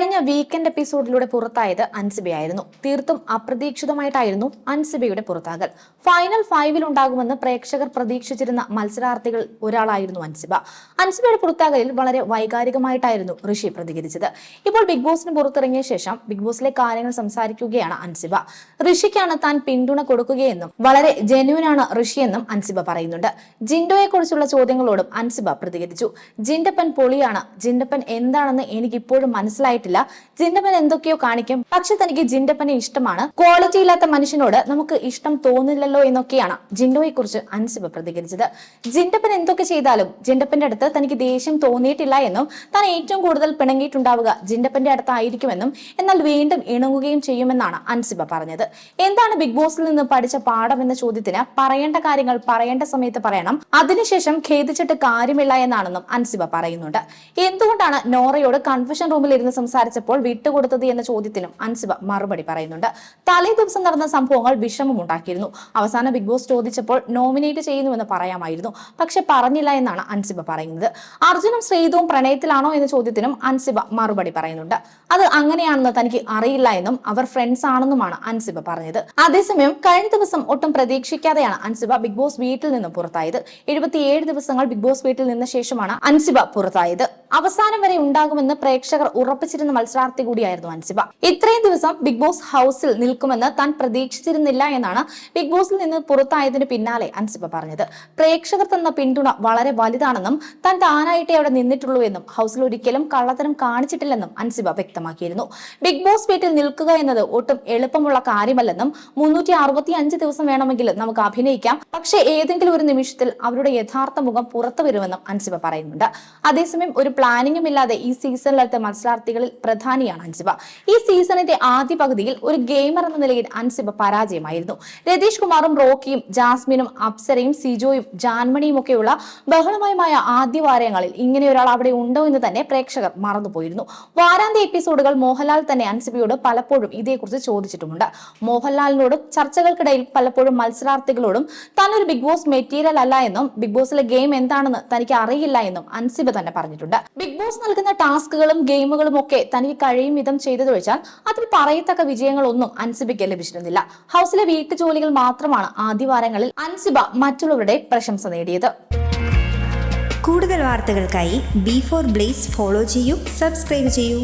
കഴിഞ്ഞ വീക്കെൻഡ് എപ്പിസോഡിലൂടെ പുറത്തായത് അൻസിബയായിരുന്നു തീർത്തും അപ്രതീക്ഷിതമായിട്ടായിരുന്നു അൻസിബയുടെ പുറത്താകൽ. ഫൈനൽ ഫൈവിൽ ഉണ്ടാകുമെന്ന് പ്രേക്ഷകർ പ്രതീക്ഷിച്ചിരുന്ന മത്സരാർത്ഥികൾ ഒരാളായിരുന്നു അൻസിബ. അൻസിബയുടെ പുറത്താകലിൽ വളരെ വൈകാരികമായിട്ടായിരുന്നു ഋഷി പ്രതികരിച്ചത്. ഇപ്പോൾ ബിഗ് ബോസിന് പുറത്തിറങ്ങിയ ശേഷം ബിഗ് ബോസിലെ കാര്യങ്ങൾ സംസാരിക്കുകയാണ് അൻസിബ. ഋഷിക്കാണ് താൻ പിന്തുണ കൊടുക്കുകയെന്നും വളരെ ജെന്യൂനാണ് ഋഷിയെന്നും അൻസിബ പറയുന്നുണ്ട്. ജിൻഡോയെ കുറിച്ചുള്ള ചോദ്യങ്ങളോടും അൻസിബ പ്രതികരിച്ചു. ജിൻഡപ്പൻ പൊളിയാണ്. ജിൻഡപ്പൻ എന്താണെന്ന് എനിക്ക് ഇപ്പോഴും മനസ്സിലായിട്ടില്ല ജിൻഡപ്പൻ എന്തൊക്കെയോ കാണിക്കും. പക്ഷെ തനിക്ക് ജിൻഡപ്പനെ ഇഷ്ടമാണ്. ക്വാളിറ്റി ഇല്ലാത്ത മനുഷ്യനോട് നമുക്ക് ഇഷ്ടം തോന്നില്ലല്ലോ എന്നൊക്കെയാണ് ജിൻഡോയെ കുറിച്ച് അൻസിബ പ്രതികരിച്ചത്. ജിൻഡപ്പൻ എന്തൊക്കെ ചെയ്താലും ജിൻഡപ്പന്റെ അടുത്ത് തനിക്ക് ദേഷ്യം തോന്നിയിട്ടില്ല എന്നും താൻ ഏറ്റവും കൂടുതൽ പിണങ്ങിയിട്ടുണ്ടാവുക ജിൻഡപ്പന്റെ അടുത്തായിരിക്കുമെന്നും എന്നാൽ വീണ്ടും ഇണങ്ങുകയും ചെയ്യുമെന്നാണ് അൻസിബ പറഞ്ഞത്. എന്താണ് ബിഗ് ബോസിൽ നിന്ന് പഠിച്ച പാഠം എന്ന ചോദ്യത്തിന് പറയേണ്ട കാര്യങ്ങൾ പറയേണ്ട സമയത്ത് പറയണം. അതിനുശേഷം ഖേദിച്ചിട്ട് കാര്യമില്ല എന്നാണെന്നും അൻസിബ പറയുന്നുണ്ട്. എന്തുകൊണ്ടാണ് നോറയോട് കൺഫഷൻ റൂമിൽ ഇരുന്ന് സംസാരിച്ചപ്പോൾ വിട്ടുകൊടുത്തത് എന്ന ചോദ്യത്തിനും അൻസിബ മറുപടി പറയുന്നുണ്ട്. തലേ ദിവസം നടന്ന സംഭവങ്ങൾ വിഷമമുണ്ടാക്കിയിരുന്നു അവസാന ബിഗ് ബോസ് ചോദിച്ചപ്പോൾ നോമിനേറ്റ് ചെയ്യുന്നുവെന്ന് പറയാമായിരുന്നു. പക്ഷെ പറഞ്ഞില്ല എന്നാണ് അൻസിബ പറയുന്നത്. അർജുനും ശ്രീതുവും പ്രണയത്തിലാണോ എന്ന ചോദ്യത്തിനും അൻസിബ മറുപടി പറയുന്നുണ്ട്. അത് അങ്ങനെയാണെന്ന് തനിക്ക് അറിയില്ല എന്നും അവർ ഫ്രണ്ട്സ് ആണെന്നുമാണ് അൻസിബ പറഞ്ഞത്. അതേസമയം കഴിഞ്ഞ ദിവസം ഒട്ടും പ്രതീക്ഷിക്കാതെയാണ് അൻസിബ ബിഗ് ബോസ് വീട്ടിൽ നിന്ന് പുറത്തായത്. എഴുപത്തിയേഴ് ദിവസങ്ങൾ ബിഗ് ബോസ് വീട്ടിൽ നിന്ന ശേഷമാണ് അൻസിബ പുറത്തായത്. അവസാനം വരെ ഉണ്ടാകുമെന്ന് പ്രേക്ഷകർ ഉറപ്പിച്ചിരുന്ന മത്സരാർത്ഥി കൂടിയായിരുന്നു അൻസിബ. ഇത്രയും ദിവസം ബിഗ് ബോസ് ഹൗസിൽ നിൽക്കുമെന്ന് താൻ പ്രതീക്ഷിച്ചിരുന്നില്ല എന്നാണ് ബിഗ് ബോസിൽ നിന്ന് പുറത്തായതിന് പിന്നാലെ അൻസിബ പറഞ്ഞത്. പ്രേക്ഷകർ തന്ന പിന്തുണ വളരെ വലുതാണെന്നും താൻ താനായിട്ടേ അവിടെ നിന്നിട്ടുള്ളൂ എന്നും ഹൗസിൽ ഒരിക്കലും കള്ളത്തരം കാണിച്ചിട്ടില്ലെന്നും അൻസിബ വ്യക്തമാക്കിയിരുന്നു. ബിഗ് ബോസ് വീട്ടിൽ നിൽക്കുക എന്നത് ഒട്ടും എളുപ്പമുള്ള കാര്യമല്ലെന്നും മുന്നൂറ്റി അറുപത്തി അഞ്ച് ദിവസം വേണമെങ്കിൽ നമുക്ക് അഭിനയിക്കാം. പക്ഷേ ഏതെങ്കിലും ഒരു നിമിഷത്തിൽ അവരുടെ യഥാർത്ഥ മുഖം പുറത്തു വരുമെന്നും അൻസിബ പറയുന്നുണ്ട്. അതേസമയം ഒരു പ്ലാനിങ്ങും ഇല്ലാതെ ഈ സീസണിലത്തെ മത്സരാർത്ഥികളിൽ പ്രധാനിയാണ് അൻസിബ ഈ സീസണിന്റെ ആദ്യ പകുതിയിൽ ഒരു ഗെയിമർ എന്ന നിലയിൽ അൻസിബ പരാജയമായിരുന്നു. രതീഷ് കുമാറും റോക്കിയും ജാസ്മിനും അപ്സരയും സിജോയും ജാൻമണിയും ഒക്കെയുള്ള ബഹളമയമായ ആദ്യ വാരങ്ങളിൽ ഇങ്ങനെ ഒരാൾ അവിടെ ഉണ്ടോ എന്ന് തന്നെ പ്രേക്ഷകർ മറന്നുപോയിരുന്നു. വാരാന്ത്യ എപ്പിസോഡുകൾ മോഹൻലാൽ തന്നെ അൻസിബയോട് പലപ്പോഴും ഇതേക്കുറിച്ച് ചോദിച്ചിട്ടുമുണ്ട്. മോഹൻലാലിനോടും ചർച്ചകൾക്കിടയിൽ പലപ്പോഴും മത്സരാർത്ഥികളോടും താനൊരു ബിഗ് ബോസ് മെറ്റീരിയൽ അല്ല എന്നും ബിഗ് ബോസിലെ ഗെയിം എന്താണെന്ന് തനിക്ക് അറിയില്ല എന്നും അൻസിബ തന്നെ പറഞ്ഞിട്ടുണ്ട്. ബിഗ് ബോസ് നൽകുന്ന ടാസ്കുകളും ഗെയിമുകളും ഒക്കെ തനിക്ക് കഴിയും വിധം ചെയ്തതൊഴിച്ചാൽ അതിൽ പറയത്തക്ക വിജയങ്ങളൊന്നും അൻസിബയ്ക്ക് ലഭിച്ചിരുന്നില്ല. ഹൗസിലെ വീട്ടുജോലികൾ മാത്രമാണ് ആദ്യവാരങ്ങളിൽ അൻസിബ മറ്റുള്ളവരുടെ പ്രശംസ നേടിയത്. കൂടുതൽ വാർത്തകൾക്കായി ബി ഫോർ ബ്ലേസ് ഫോളോ ചെയ്യൂ സബ്സ്ക്രൈബ് ചെയ്യൂ.